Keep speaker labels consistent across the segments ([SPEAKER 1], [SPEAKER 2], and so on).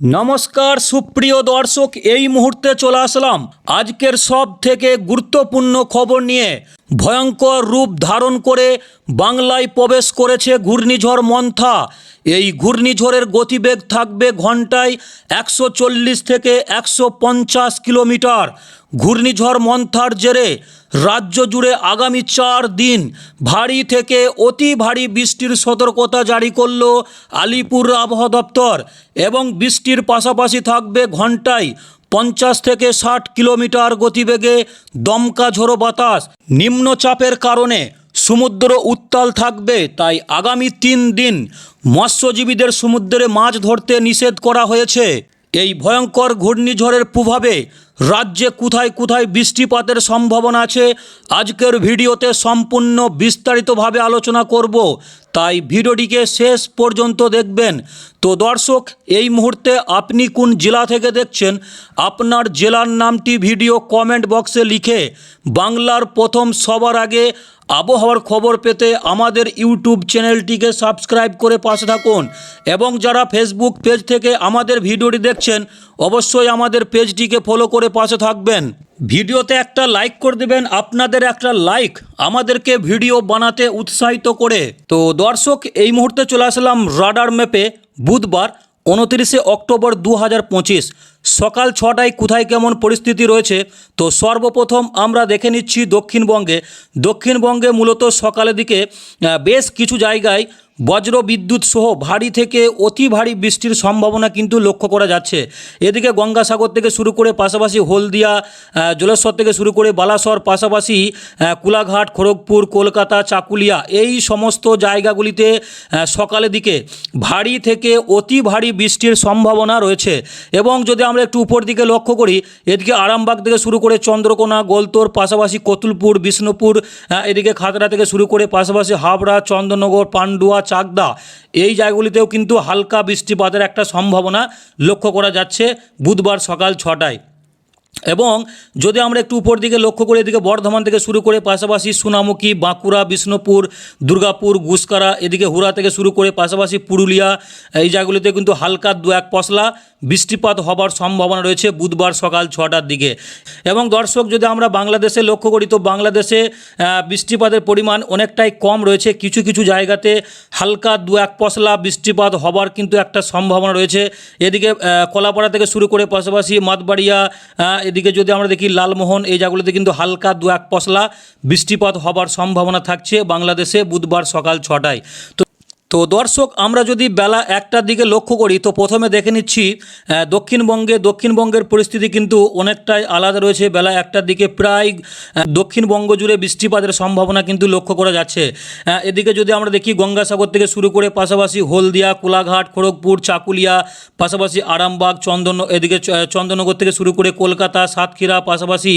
[SPEAKER 1] নমস্কার, সুপ্রিয় দর্শক, এই মুহূর্তে চলে আসলাম আজকের সব থেকে গুরুত্বপূর্ণ খবর নিয়ে ভয়ঙ্কর রূপ ধারণ করে বাংলায় প্রবেশ করেছে ঘূর্ণিঝড় মন্থা। এই ঘূর্ণিঝড়ের গতিবেগ থাকবে ঘন্টায় একশো চল্লিশ থেকে একশো পঞ্চাশ কিলোমিটার। ঘূর্ণিঝড় মন্থার জেরে রাজ্য জুড়ে আগামী চার দিন ভারী থেকে অতি ভারী বৃষ্টির সতর্কতা জারি করল আলিপুর আবহাওয়া দপ্তর এবং বৃষ্টির পাশাপাশি থাকবে ঘন্টায় পঞ্চাশ থেকে ষাট কিলোমিটার গতিবেগে দমকা ঝোড়ো বাতাস। নিম্নচাপের কারণে সমুদ্র উত্তাল থাকবে, তাই আগামী তিন দিন মৎস্যজীবীদের সমুদ্রে মাছ ধরতে নিষেধ করা হয়েছে। এই ভয়ঙ্কর ঘূর্ণিঝড়ের প্রভাবে রাজ্যে কোথায় কোথায় বৃষ্টিপাতের সম্ভাবনা আছে, আজকের ভিডিওতে সম্পূর্ণ বিস্তারিতভাবে আলোচনা করব। তাই ভিডিওটিকে শেষ পর্যন্ত দেখবেন। তো দর্শক, এই মুহূর্তে আপনি কোন জেলা থেকে দেখছেন, আপনার জেলার নামটি ভিডিও কমেন্ট বক্সে লিখে বাংলার প্রথম সবার আগে আবহাওয়ার খবর পেতে আমাদের ইউটিউব চ্যানেলটিকে সাবস্ক্রাইব করে পাশে থাকুন এবং যারা ফেসবুক পেজ থেকে আমাদের ভিডিওটি দেখছেন, অবশ্যই আমাদের পেজটিকে ফলো করে পাশে থাকবেন। ভিডিওতে একটা লাইক করে দেবেন, আপনাদের একটা লাইক আমাদেরকে ভিডিও বানাতে উৎসাহিত করে। তো দর্শক, এই মুহূর্তে চলে আসলাম রাডার ম্যাপে বুধবার। উনত্রিশে অক্টোবর দু হাজার পঁচিশ, সকাল ছটায় কোথায় কেমন পরিস্থিতি রয়েছে? তো সর্বপ্রথম আমরা দেখে নিচ্ছি দক্ষিণবঙ্গে। দক্ষিণবঙ্গে মূলত সকালের দিকে বেশ কিছু জায়গায় বজ্র বিদ্যুৎ সহ ভারী থেকে অতি ভারী বৃষ্টির সম্ভাবনা কিন্তু লক্ষ্য করা যাচ্ছে। এদিকে গঙ্গাসাগর থেকে শুরু করে পাশাপাশি হলদিয়া জলেশ্বর থেকে শুরু করে বালাসর, পাশাপাশি কুলাঘাট, খড়গপুর, কলকাতা, চাকুলিয়া এই সমস্ত জায়গাগুলিতে সকালের দিকে ভারী থেকে অতি ভারী বৃষ্টির সম্ভাবনা রয়েছে। এবং যদি আমরা একটু উপর দিকে লক্ষ্য করি, এদিকে আরামবাগ থেকে শুরু করে চন্দ্রকোনা, গোলতোর, পাশাপাশি কতুলপুর, বিষ্ণুপুর এদিকে খাতড়া থেকে শুরু করে পাশাপাশি হাবড়া চন্দননগর পান্ডুয়া চাকদা। এই জায়গাগুলিতেও কিন্তু হালকা বৃষ্টিপাতের একটা সম্ভাবনা লক্ষ্য করা যাচ্ছে বুধবার সকাল ছটায়। এবং যদি আমরা একটু উপর দিকে লক্ষ্য করি, এদিকে বর্ধমান থেকে শুরু করে পাশাপাশি সুনামুখী বাঁকুড়া, বিষ্ণুপুর, দুর্গাপুর, গুসকারা, এদিকে হুরা থেকে শুরু করে পাশাপাশি পুরুলিয়া, এই জায়গাগুলিতে কিন্তু হালকা দু এক পশলা বৃষ্টিপাত হবার সম্ভাবনা রয়েছে বুধবার সকাল ছটার দিকে। এবং দর্শক, যদি আমরা বাংলাদেশে লক্ষ্য করি, তো বাংলাদেশে বৃষ্টিপাতের পরিমাণ অনেকটাই কম রয়েছে। কিছু কিছু জায়গাতে হালকা দু এক পশলা বৃষ্টিপাত হবার কিন্তু একটা সম্ভাবনা রয়েছে। এদিকে কলাপাড়া থেকে শুরু করে পাশাপাশি মাতবাড়িয়া এদিকে যদি আমরা দেখি লালমোহন, এই জায়গাগুলোতে কিন্তু হালকা দু এক পশলা বৃষ্টিপাত হবার সম্ভাবনা থাকছে বাংলাদেশে বুধবার সকাল ছটায়। তো তো দর্শক, আমরা যদি বেলা একটার দিকে লক্ষ্য করি, তো প্রথমে দেখে নিচ্ছি দক্ষিণবঙ্গে, দক্ষিণবঙ্গের পরিস্থিতি কিন্তু অনেকটাই আলাদা রয়েছে। বেলা একটার দিকে প্রায় দক্ষিণবঙ্গ জুড়ে বৃষ্টিপাতের সম্ভাবনা কিন্তু লক্ষ্য করা যাচ্ছে। এদিকে যদি আমরা দেখি, গঙ্গাসাগর থেকে শুরু করে পাশাপাশি হলদিয়া, কোলাঘাট, খড়গপুর, চাকুলিয়া, পাশাপাশি আরামবাগ, চন্দন, এদিকে চন্দননগর থেকে শুরু করে কলকাতা, সাতক্ষীরা, পাশাপাশি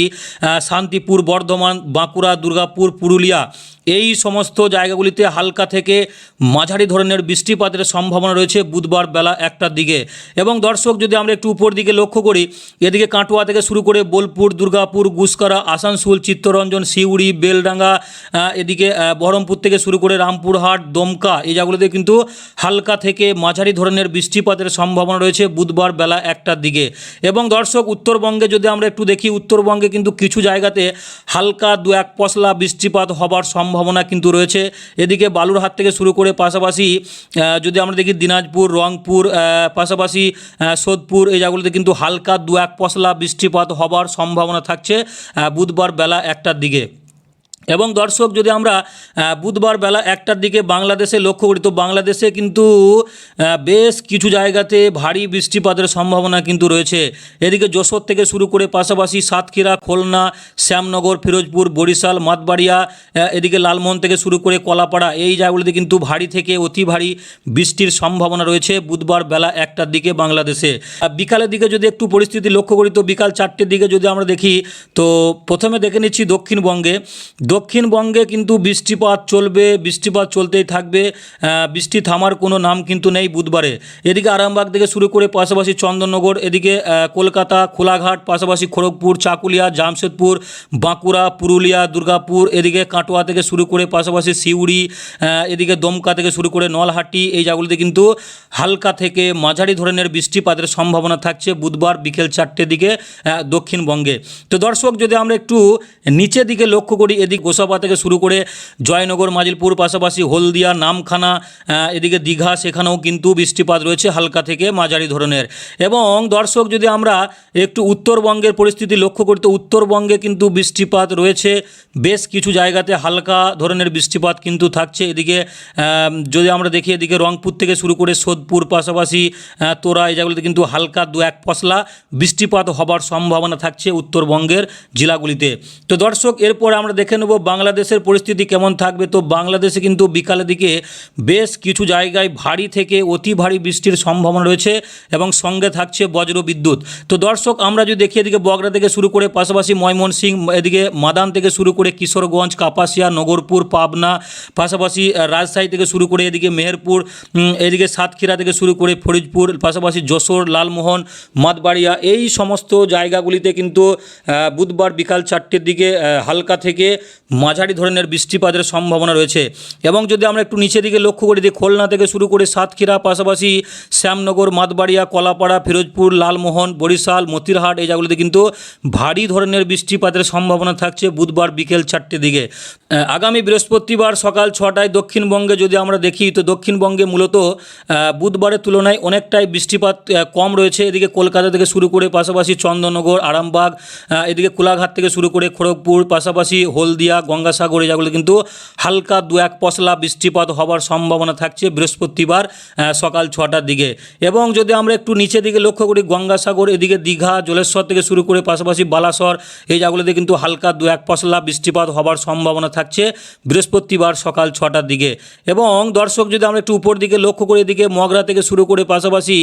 [SPEAKER 1] শান্তিপুর, বর্ধমান, বাঁকুড়া, দুর্গাপুর, পুরুলিয়া। এই সমস্ত জায়গাগুলিতে হালকা থেকে মাঝারি ধরনের বৃষ্টিপাতের সম্ভাবনা রয়েছে বুধবার বেলা একটার দিকে। এবং দর্শক, যদি আমরা একটু উপর দিকে লক্ষ্য করি, এদিকে কাটোয়া থেকে শুরু করে বোলপুর, দুর্গাপুর, গুসকরা, আসানসোল, চিত্তরঞ্জন, সিউড়ি, বেলডাঙ্গা এদিকে বহরমপুর থেকে শুরু করে রামপুরহাট, দমকা এই জায়গাগুলিতে কিন্তু হালকা থেকে মাঝারি ধরনের বৃষ্টিপাতের সম্ভাবনা রয়েছে বুধবার বেলা একটার দিকে। এবং দর্শক, উত্তরবঙ্গে যদি আমরা একটু দেখি, উত্তরবঙ্গে কিন্তু কিছু জায়গাতে হালকা দু এক পশলা বৃষ্টিপাত হবার সম্ভাবনা কিন্তু রয়েছে। এদিকে বালুরহাট থেকে শুরু করে পাশাপাশি যদি আমরা দেখি দিনাজপুর, রংপুর পাশাপাশি সোদপুর, এই জায়গাগুলোতে কিন্তু হালকা দু এক পশলা বৃষ্টিপাত হবার সম্ভাবনা থাকছে বুধবার বেলা একটার দিকে। এবং দর্শক, যদি আমরা বুধবার বেলা একটার দিকে বাংলাদেশে লক্ষ্য করি, তো বাংলাদেশে কিন্তু বেশ কিছু জায়গাতে ভারী বৃষ্টিপাতের সম্ভাবনা কিন্তু রয়েছে। এদিকে যশোর থেকে শুরু করে পাশাপাশি সাতক্ষীরা, খুলনা, শ্যামনগর, ফিরোজপুর, বরিশাল, মাতবাড়িয়া এদিকে লালমোহন থেকে শুরু করে কলাপাড়া, এই জায়গাগুলিতে কিন্তু ভারী থেকে অতি ভারী বৃষ্টির সম্ভাবনা রয়েছে বুধবার বেলা একটার দিকে বাংলাদেশে। আর বিকালের দিকে যদি একটু পরিস্থিতি লক্ষ্য করি, তো বিকাল চারটের দিকে যদি আমরা দেখি, তো প্রথমে দেখে নিচ্ছি দক্ষিণবঙ্গে। দক্ষিণবঙ্গে কিন্তু বৃষ্টিপাত চলবে, বৃষ্টিপাত চলতেই থাকবে। বৃষ্টি থামার কোনো নাম কিন্তু নেই বুধবারে। এদিকে আরামবাগ থেকে শুরু করে পাশাপাশি চন্দননগর, এদিকে কলকাতা, কোলাঘাট, পাশাপাশি খড়গপুর, চাকুলিয়া, জামশেদপুর, বাঁকুড়া, পুরুলিয়া, দুর্গাপুর, এদিকে কাটোয়া থেকে শুরু করে পাশাপাশি সিউড়ি এদিকে দমকা থেকে শুরু করে নলহাটি, এই জায়গাগুলিতে কিন্তু হালকা থেকে মাঝারি ধরনের বৃষ্টিপাতের সম্ভাবনা থাকছে বুধবার বিকেল চারটের দিকে দক্ষিণবঙ্গে। তো দর্শক, যদি আমরা একটু নিচে দিকে লক্ষ্য করি, এদিক গোসাবা থেকে শুরু করে জয়নগর, মাজিলপুর, পাশাপাশি হলদিয়া, নামখানা এদিকে দীঘা, সেখানেও কিন্তু বৃষ্টিপাত রয়েছে হালকা থেকে মাঝারি ধরনের। এবং দর্শক, যদি আমরা একটু উত্তরবঙ্গের পরিস্থিতি লক্ষ্য করি, তো উত্তরবঙ্গে কিন্তু বৃষ্টিপাত রয়েছে। বেশ কিছু জায়গাতে হালকা ধরনের বৃষ্টিপাত কিন্তু থাকছে। এদিকে যদি আমরা দেখি, এদিকে রংপুর থেকে শুরু করে সোদপুর, পাশাপাশি তোরা, এই জায়গাগুলিতে কিন্তু হালকা দু এক পশলা বৃষ্টিপাত হবার সম্ভাবনা থাকছে উত্তরবঙ্গের জেলাগুলিতে। তো দর্শক, এরপর আমরা দেখে নেব বাংলাদেশের পরিস্থিতি কেমন থাকবে? তো বাংলাদেশে কিন্তু বিকালের দিকে বেশ কিছু জায়গায় ভারী থেকে অতি ভারী বৃষ্টির সম্ভাবনা রয়েছে এবং সঙ্গে থাকছে বজ্র বিদ্যুৎ তো দর্শক, আমরা যদি দেখি এদিকে বগরা থেকে শুরু করে পাশাপাশি ময়মনসিং এদিকে মাদান থেকে শুরু করে কিশোরগঞ্জ, কাপাসিয়া, নগরপুর, পাবনা, পাশাপাশি রাজশাহী থেকে শুরু করে এদিকে মেহেরপুর এদিকে সাতক্ষীরা থেকে শুরু করে ফরিদপুর, পাশাপাশি যশোর, লালমোহন, মাতবাড়িয়া, এই সমস্ত জায়গাগুলিতে কিন্তু বুধবার বিকাল চারটের দিকে হালকা থেকে মাঝারি ধরনের বৃষ্টিপাতের সম্ভাবনা রয়েছে। এবং যদি আমরা একটু নিচের দিকে লক্ষ্য করি দিই খুলনা থেকে শুরু করে সাতক্ষীরা, পাশাপাশি শ্যামনগর, মাতবাড়িয়া, কলাপাড়া, ফিরোজপুর, লালমোহন, বরিশাল, মতিরহাট, এই জায়গাগুলিতে কিন্তু ভারী ধরনের বৃষ্টিপাতের সম্ভাবনা থাকছে বুধবার বিকেল চারটের দিকে। আগামী বৃহস্পতিবার সকাল ছটায় দক্ষিণবঙ্গে যদি আমরা দেখি, তো দক্ষিণবঙ্গে মূলত বুধবারের তুলনায় অনেকটাই বৃষ্টিপাত কম রয়েছে। এদিকে কলকাতা থেকে শুরু করে, পাশাপাশি চন্দননগর, আরামবাগ এদিকে কোলাঘাট থেকে শুরু করে, খড়গপুর, পাশাপাশি হলদিয়া গঙ্গাসাগর জায়গাগুলো কিন্তু হালকা দু এক পশলা বৃষ্টিপাত হবার সম্ভাবনা থাকছে বৃহস্পতিবার সকাল ছটার দিকে। এবং যদি আমরা একটু নিচের দিকে লক্ষ্য করি, গঙ্গাসাগর, এদিকে দীঘা, জলেশ্বর থেকে শুরু করে পাশাপাশি বালাসর, এই জায়গাগুলোতে কিন্তু হালকা দু এক পশলা বৃষ্টিপাত হবার সম্ভাবনা থাকছে বৃহস্পতিবার সকাল ছটার দিকে। এবং দর্শক, যদি আমরা একটু উপর দিকে লক্ষ্য করি, এদিকে মগরা থেকে শুরু করে পাশাপাশি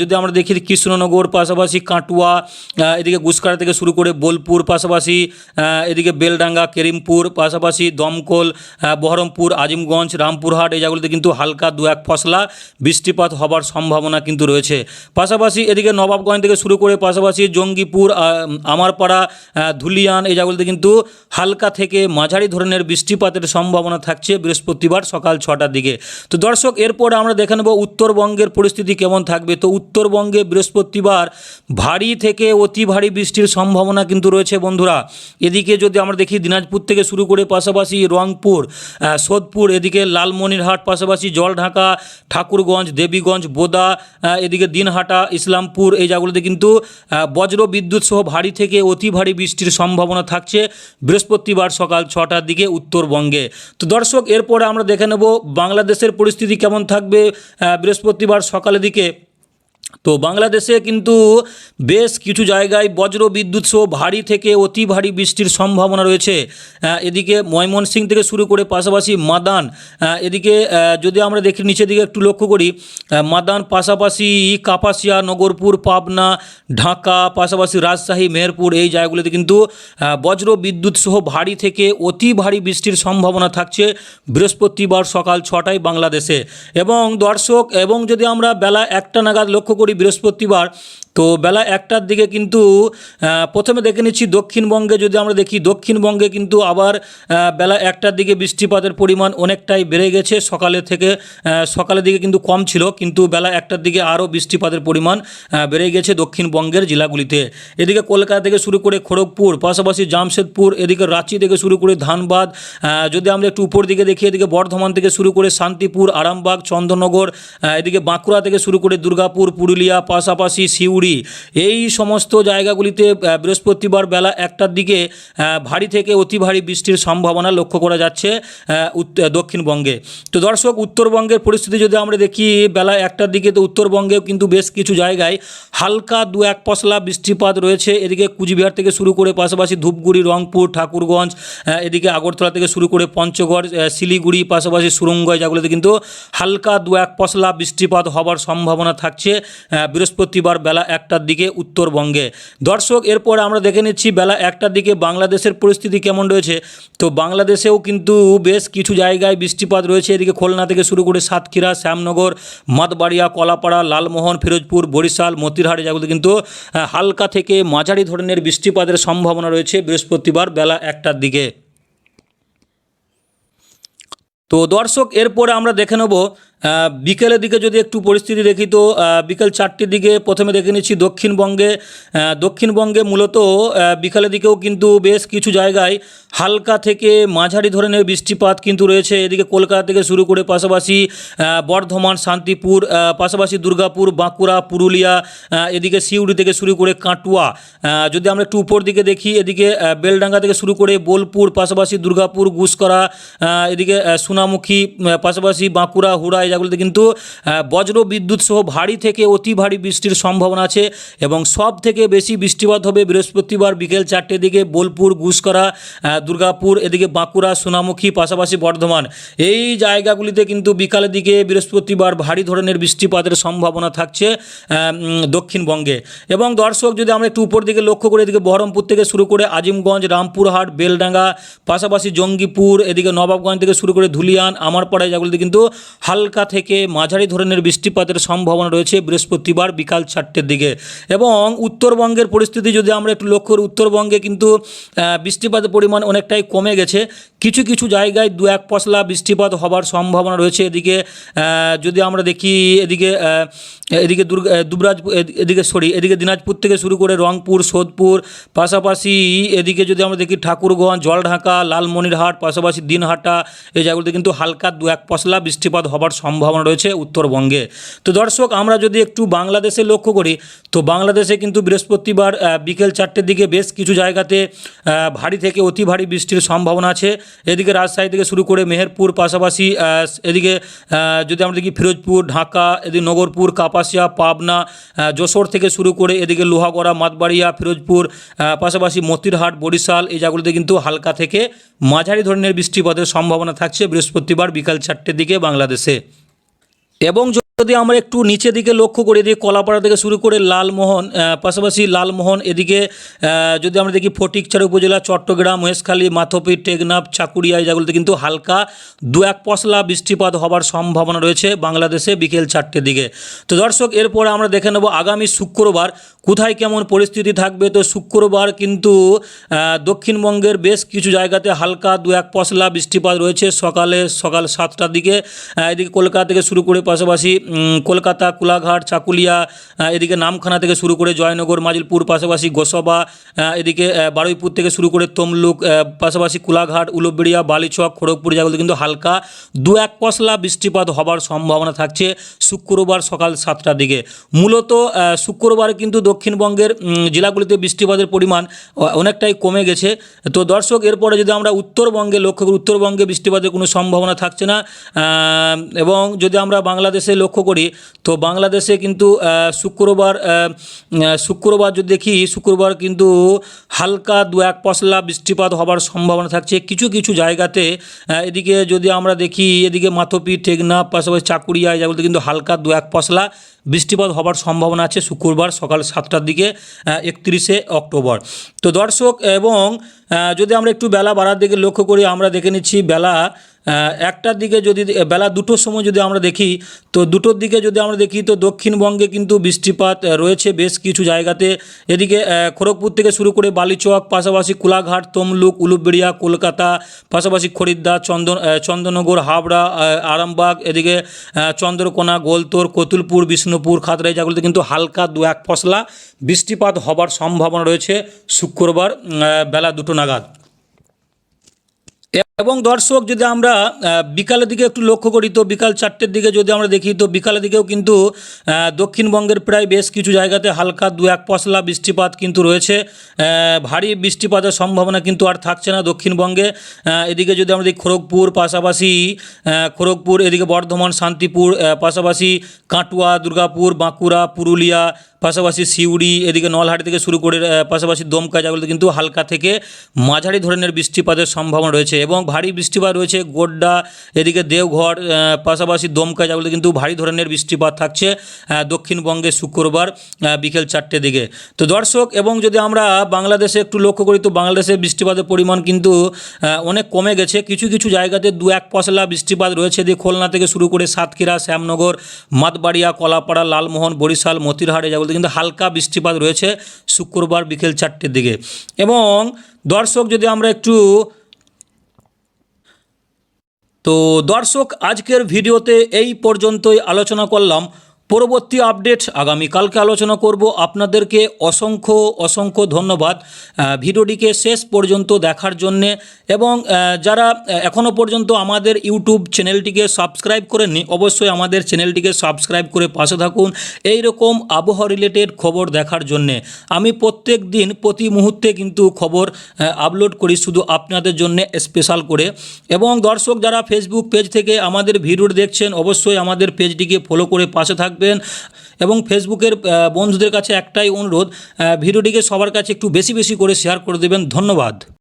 [SPEAKER 1] যদি আমরা দেখি কৃষ্ণনগর, পাশাপাশি কাটুয়া এদিকে গুসকারা থেকে শুরু করে বোলপুর, পাশাপাশি এদিকে বেলডাঙ্গা কেরিমপুর, পাশাপাশি দমকল বহরমপুর, আজিমগঞ্জ, রামপুরহাট, এই জায়গাগুলিতে কিন্তু হালকা দু এক ফসলা বৃষ্টিপাত হবার সম্ভাবনা কিন্তু রয়েছে। পাশাপাশি এদিকে নবাবগঞ্জ থেকে শুরু করে পাশাপাশি জঙ্গিপুর আমারপাড়া ধুলিয়ান, এই জায়গাগুলোতে কিন্তু হালকা থেকে মাঝারি ধরনের বৃষ্টিপাতের সম্ভাবনা থাকছে বৃহস্পতিবার সকাল ছটার দিকে। তো দর্শক, এরপর আমরা দেখে নেব উত্তরবঙ্গের পরিস্থিতি কেমন থাকবে। তো উত্তরবঙ্গে বৃহস্পতিবার ভারী থেকে অতি ভারী বৃষ্টির সম্ভাবনা কিন্তু রয়েছে বন্ধুরা। এদিকে যদি আমরা দেখি দিনাজপুর থেকে শুরু করে পাশাপাশি রংপুর সোদপুর, এদিকে লালমনিরহাট, পাশাপাশি জলঢাকা, ঠাকুরগঞ্জ, দেবীগঞ্জ, বোদা এদিকে দিনহাটা, ইসলামপুর, এই জায়গাগুলোতে কিন্তু বজ্র বিদ্যুৎ সহ ভারী থেকে অতি ভারী বৃষ্টির সম্ভাবনা থাকছে বৃহস্পতিবার সকাল ছটার দিকে উত্তরবঙ্গে। তো দর্শক, এরপরে আমরা দেখে নেব বাংলাদেশের পরিস্থিতি কেমন থাকবে বৃহস্পতিবার সকালের দিকে। তো বাংলাদেশে কিন্তু বেশ কিছু জায়গায় বজ্র বিদ্যুৎ সহ ভারী থেকে অতি ভারী বৃষ্টির সম্ভাবনা রয়েছে। এদিকে ময়মনসিং থেকে শুরু করে পাশাপাশি মাদান এদিকে যদি আমরা দেখি নিচের দিকে একটু লক্ষ্য করি মাদান পাশাপাশি কাপাসিয়া, নগরপুর, পাবনা, ঢাকা, পাশাপাশি রাজশাহী, মেহেরপুর এই জায়গাগুলিতে কিন্তু বজ্র বিদ্যুৎ সহ ভারী থেকে অতি ভারী বৃষ্টির সম্ভাবনা থাকছে বৃহস্পতিবার সকাল ছটায় বাংলাদেশে। এবং দর্শক, এবং যদি আমরা বেলা একটা নাগাদ লক্ষ্য করি বৃহস্পতিবার তো বেলা একটার দিকে কিন্তু প্রথমে দেখে নিচ্ছি দক্ষিণবঙ্গে, যদি আমরা দেখি দক্ষিণবঙ্গে কিন্তু আবার বেলা একটার দিকে বৃষ্টিপাতের পরিমাণ অনেকটাই বেড়ে গেছে। সকালে থেকে সকালের দিকে কিন্তু কম ছিল, কিন্তু বেলা একটার দিকে আরও বৃষ্টিপাতের পরিমাণ বেড়ে গেছে দক্ষিণবঙ্গের জেলাগুলিতে। এদিকে কলকাতা থেকে শুরু করে খড়গপুর, পাশাপাশি জামশেদপুর, এদিকে রাঁচি থেকে শুরু করে ধানবাদ যদি আমরা একটু উপর দিকে দেখি, এদিকে বর্ধমান থেকে শুরু করে শান্তিপুর, আরামবাগ, চন্দ্রনগর এদিকে বাঁকুড়া থেকে শুরু করে দুর্গাপুর, পুরুলিয়া, পাশাপাশি সিউড়ি এই সমস্ত জায়গাগুলিতে বৃহস্পতিবার বেলা একটার দিকে ভারী থেকে অতি ভারী বৃষ্টির সম্ভাবনা লক্ষ্য করা যাচ্ছে দক্ষিণবঙ্গে। তো দর্শক, উত্তরবঙ্গের পরিস্থিতি যদি আমরা দেখি, বেলা একটার দিকে তো উত্তরবঙ্গেও কিন্তু বেশ কিছু জায়গায় হালকা দু এক পশলা বৃষ্টিপাত রয়েছে। এদিকে কুচবিহার থেকে শুরু করে পাশাপাশি ধূপগুড়ি, রংপুর, ঠাকুরগঞ্জ এদিকে আগরতলা থেকে শুরু করে পঞ্চগড় শিলিগুড়ি, পাশাপাশি সুরঙ্গ এই জায়গাগুলোতে কিন্তু হালকা দু এক পশলা বৃষ্টিপাত হবার সম্ভাবনা থাকছে বৃহস্পতিবার বেলা একটার দিকে উত্তরবঙ্গে। দর্শক, এরপর আমরা দেখে নিচ্ছি বেলা একটার দিকে বাংলাদেশের পরিস্থিতি কেমন রয়েছে। তো বাংলাদেশেও কিন্তু বেশ কিছু জায়গায় বৃষ্টিপাত রয়েছে। এদিকে খুলনা থেকে শুরু করে সাতক্ষীরা, শ্যামনগর, মাতবাড়িয়া, কলাপাড়া, লালমোহন, ফিরোজপুর, বরিশাল, মতিরহাট যেগুলো কিন্তু হালকা থেকে মাঝারি ধরনের বৃষ্টিপাতের সম্ভাবনা রয়েছে বৃহস্পতিবার বেলা একটার দিকে। তো দর্শক, এরপরে আমরা দেখে নেব বিকেলের দিকে যদি একটু পরিস্থিতি দেখি তো বিকেল চারটির দিকে প্রথমে দেখে নিচ্ছি দক্ষিণবঙ্গে দক্ষিণবঙ্গে মূলত বিকালের দিকেও কিন্তু বেশ কিছু জায়গায় হালকা থেকে মাঝারি ধরনের বৃষ্টিপাত কিন্তু রয়েছে। এদিকে কলকাতা থেকে শুরু করে পাশাপাশি বর্ধমান, শান্তিপুর পাশাপাশি দুর্গাপুর, বাঁকুড়া, পুরুলিয়া এদিকে সিউড়ি থেকে শুরু করে কাটুয়া যদি আমরা একটু উপর দিকে দেখি, এদিকে বেলডাঙ্গা থেকে শুরু করে বোলপুর, পাশাপাশি দুর্গাপুর গুসকরা এদিকে সোনামুখী পাশাপাশি বাঁকুড়া হুড়া এই জায়গাগুলোতে কিন্তু বজ্র বিদ্যুৎ সহ ভারী থেকে অতি ভারী বৃষ্টির সম্ভাবনা আছে এবং সব থেকে বেশি বৃষ্টিপাত হবে বৃহস্পতিবার বিকেল চারটের দিকে বোলপুর, গুসকরা দুর্গাপুর, এদিকে বাঁকুড়া, সোনামুখী, পাশাপাশি বর্ধমান। এই জায়গাগুলিতে কিন্তু বিকালের দিকে বৃহস্পতিবার ভারী ধরনের বৃষ্টিপাতের সম্ভাবনা থাকছে দক্ষিণবঙ্গে। এবং দর্শক, যদি আমরা একটু উপর দিকে লক্ষ্য করি এদিকে বহরমপুর থেকে শুরু করে আজিমগঞ্জ, রামপুরহাট, বেলডাঙ্গা, পাশাপাশি জঙ্গিপুর, এদিকে নবাবগঞ্জ থেকে শুরু করে ধুলিয়ান, আমারপাড়া যেগুলিতে কিন্তু হালকা থেকে মাঝারি ধরনের বৃষ্টিপাতের সম্ভাবনা রয়েছে বৃহস্পতিবার বিকাল চারটের দিকে। এবং উত্তরবঙ্গের পরিস্থিতি যদি আমরা একটু লক্ষ্য করি উত্তরবঙ্গে কিন্তু বৃষ্টিপাতের পরিমাণ অনেকটাই কমে গেছে। কিছু কিছু জায়গায় দু এক পশলা বৃষ্টিপাত হবার সম্ভাবনা রয়েছে। এদিকে যদি আমরা দেখি এদিকে এদিকে দুর্গা আহ, দুবরাজপুর এদিকে সরি এদিকে দিনাজপুর থেকে শুরু করে রংপুর সোদপুর পাশাপাশি এদিকে যদি আমরা দেখি ঠাকুরগঞ্জ জলঢাকা লালমনিরহাট পাশাপাশি দিনহাটা এই জায়গাগুলোতে কিন্তু হালকা দু এক পশলা বৃষ্টিপাত হবার সম্ভাবনা রয়েছে উত্তরবঙ্গে। তো দর্শক, আমরা যদি একটু বাংলাদেশে লক্ষ্য করি, তো বাংলাদেশে কিন্তু বৃহস্পতিবার বিকেল চারটের দিকে বেশ কিছু জায়গাতে ভারী থেকে অতি ভারী বৃষ্টির সম্ভাবনা আছে। এদিকে রাজশাহী থেকে শুরু করে মেহেরপুর পাশাপাশি এদিকে যদি আমরা দেখি ফিরোজপুর, ঢাকা, এদিকে নগরপুর, কাপাসিয়া, পাবনা যশোর থেকে শুরু করে এদিকে লোহাগড়া, মাতবাড়িয়া, ফিরোজপুর পাশাপাশি মতিরহাট, বরিশাল, এই জায়গাগুলোতে কিন্তু হালকা থেকে মাঝারি ধরনের বৃষ্টিপাতের সম্ভাবনা থাকছে বৃহস্পতিবার বিকাল চারটের দিকে বাংলাদেশে। এবং যদি আমরা একটু নিচের দিকে লক্ষ্য করি, এদিকে কলাপাড়া থেকে শুরু করে লালমোহন পাশাপাশি লালমোহন, এদিকে যদি আমরা দেখি ফটিকছড়া উপজেলা, চট্টগ্রাম, মহেশখালী, মাথপি, টেকনাফ, চাকুরিয়া এই জায়গাগুলোতে কিন্তু হালকা দু এক পশলা বৃষ্টিপাত হবার সম্ভাবনা রয়েছে বাংলাদেশে বিকেল চারটের দিকে। তো দর্শক, এরপরে আমরা দেখে নেব আগামী শুক্রবার, কোথায় কেমন পরিস্থিতি থাকবে? তো শুক্রবার কিন্তু দক্ষিণবঙ্গের বেশ কিছু জায়গাতে হালকা দু এক পশলা বৃষ্টিপাত রয়েছে সকালে সকাল সাতটার দিকে। এদিকে কলকাতা থেকে শুরু করে পাশাপাশি কলকাতা, কোলাঘাট, চাকুলিয়া এদিকে নামখানা থেকে শুরু করে জয়নগর, মাজিলপুর, পাশাপাশি গোসবা এদিকে বারুইপুর থেকে শুরু করে তমলুক পাশাপাশি কোলাঘাট, উলুবেড়িয়া, বালিচক, খড়গপুর জায়গাগুলো কিন্তু হালকা দু এক পশলা বৃষ্টিপাত হবার সম্ভাবনা থাকছে শুক্রবার সকাল সাতটার দিকে। মূলত শুক্রবার কিন্তু দক্ষিণবঙ্গের জেলাগুলিতে বৃষ্টিপাতের পরিমাণ অনেকটাই কমে গেছে। তো দর্শক, এরপরে যদি আমরা উত্তরবঙ্গে লক্ষ্য করি, উত্তরবঙ্গে বৃষ্টিপাতের কোনো সম্ভাবনা থাকছে না এবং যদি আমরা বাংলাদেশে লক্ষ্য করি, তো বাংলাদেশে কিন্তু শুক্রবার শুক্রবার যদি দেখি, শুক্রবার কিন্তু হালকা দু এক পশলা বৃষ্টিপাত হবার সম্ভাবনা থাকছে। কিছু কিছু জায়গাতে এদিকে যদি আমরা দেখি, এদিকে মাথপি, টেকনাফ, পাশাপাশি চাকুরিয়া, এই জায়গাগুলোতে কিন্তু হালকা দু এক পশলা বৃষ্টিপাত হবার সম্ভাবনা আছে শুক্রবার সকাল সাতটার দিকে একত্রিশে অক্টোবর। তো দর্শক, এবং যদি আমরা একটু বেলা বাড়ার দিকে লক্ষ্য করি, আমরা দেখে নিচ্ছি বেলা একটার দিকে যদি বেলা দুটোর সময় যদি আমরা দেখি, তো দুটোর দিকে যদি আমরা দেখি, তো দক্ষিণবঙ্গে কিন্তু বৃষ্টিপাত রয়েছে বেশ কিছু জায়গাতে। এদিকে খড়গপুর থেকে শুরু করে বালিচক, পাশাপাশি কোলাঘাট, তমলুক, উলুবেড়িয়া, কলকাতা, পাশাপাশি খরিদ্দার চন্দন চন্দননগর হাবড়া আরামবাগ, এদিকে চন্দ্রকোনা, গোলতোর, কতুলপুর, বিষ্ণুপুর খাতড়াই জায়গাগুলোতে কিন্তু হালকা দু এক ফসলা বৃষ্টিপাত হবার সম্ভাবনা রয়েছে শুক্রবার বেলা দুটো নাগাদ। এবং দর্শক, যদি আমরা বিকালের দিকে একটু লক্ষ্য করি, তো বিকাল চারটের দিকে যদি আমরা দেখি, তো বিকালের দিকেও কিন্তু দক্ষিণবঙ্গের প্রায় বেশ কিছু জায়গাতে হালকা দু এক পশলা বৃষ্টিপাত কিন্তু রয়েছে। ভারী বৃষ্টিপাতের সম্ভাবনা কিন্তু আর থাকছে না দক্ষিণবঙ্গে। এদিকে যদি আমরা দেখি, খড়গপুর পাশাপাশি খড়গপুর, এদিকে বর্ধমান, শান্তিপুর পাশাপাশি কাটুয়া, দুর্গাপুর, বাঁকুড়া, পুরুলিয়া পাশাপাশি সিউড়ি এদিকে নলহাটি থেকে শুরু করে পাশাপাশি দমকা জায়গাগুলোতে কিন্তু হালকা থেকে মাঝারি ধরনের বৃষ্টিপাতের সম্ভাবনা রয়েছে এবং ভারী বৃষ্টিপাত রয়েছে গোড্ডা, এদিকে দেওঘর পাশাপাশি দমকা জায়গাগুলোতে কিন্তু ভারী ধরনের বৃষ্টিপাত থাকছে দক্ষিণবঙ্গে শুক্রবার বিকেল চারটে দিকে। তো দর্শক, এবং যদি আমরা বাংলাদেশে একটু লক্ষ্য করি, তো বাংলাদেশে বৃষ্টিপাতের পরিমাণ কিন্তু অনেক কমে গেছে। কিছু কিছু জায়গাতে দু এক পশলা বৃষ্টিপাত রয়েছে। দিয়ে খুলনা থেকে শুরু করে সাতক্ষীরা, শ্যামনগর, মাতবাড়িয়া, কলাপাড়া, লালমোহন, বরিশাল, মতিরহাট এই জায়গাগুলোতে কিন্তু হালকা বৃষ্টিপাত রয়েছে শুক্রবার বিকেল চারটের দিকে। এবং দর্শক যদি আমরা একটু তো দর্শক, আজকের ভিডিওতে এই পর্যন্তই আলোচনা করলাম। পরবর্তী আপডেট আগামীকালকে আলোচনা করব। আপনাদেরকে অসংখ্য অসংখ্য ধন্যবাদ। ভিডিওটিকে শেষ পর্যন্ত দেখার জন্যে এবং যারা এখনও পর্যন্ত আমাদের ইউটিউব চ্যানেলটিকে সাবস্ক্রাইব করেননি, অবশ্যই আমাদের চ্যানেলটিকে সাবস্ক্রাইব করে পাশে থাকুন। এই রকম আবহাওয়া রিলেটেড খবর দেখার জন্যে আমি প্রত্যেক দিন, প্রতি মুহূর্তে কিন্তু খবর আপলোড করি শুধু আপনাদের জন্য স্পেশাল করে। এবং দর্শক যারা ফেসবুক পেজ থেকে আমাদের ভিডিও দেখছেন, অবশ্যই আমাদের পেজটিকে ফলো করে পাশে থাকবেন এবং ফেসবুকের বন্ধুদের কাছে একটাই অনুরোধ ভিডিওটিকে সবার কাছে একটু বেশি বেশি করে শেয়ার করে দেবেন। ধন্যবাদ।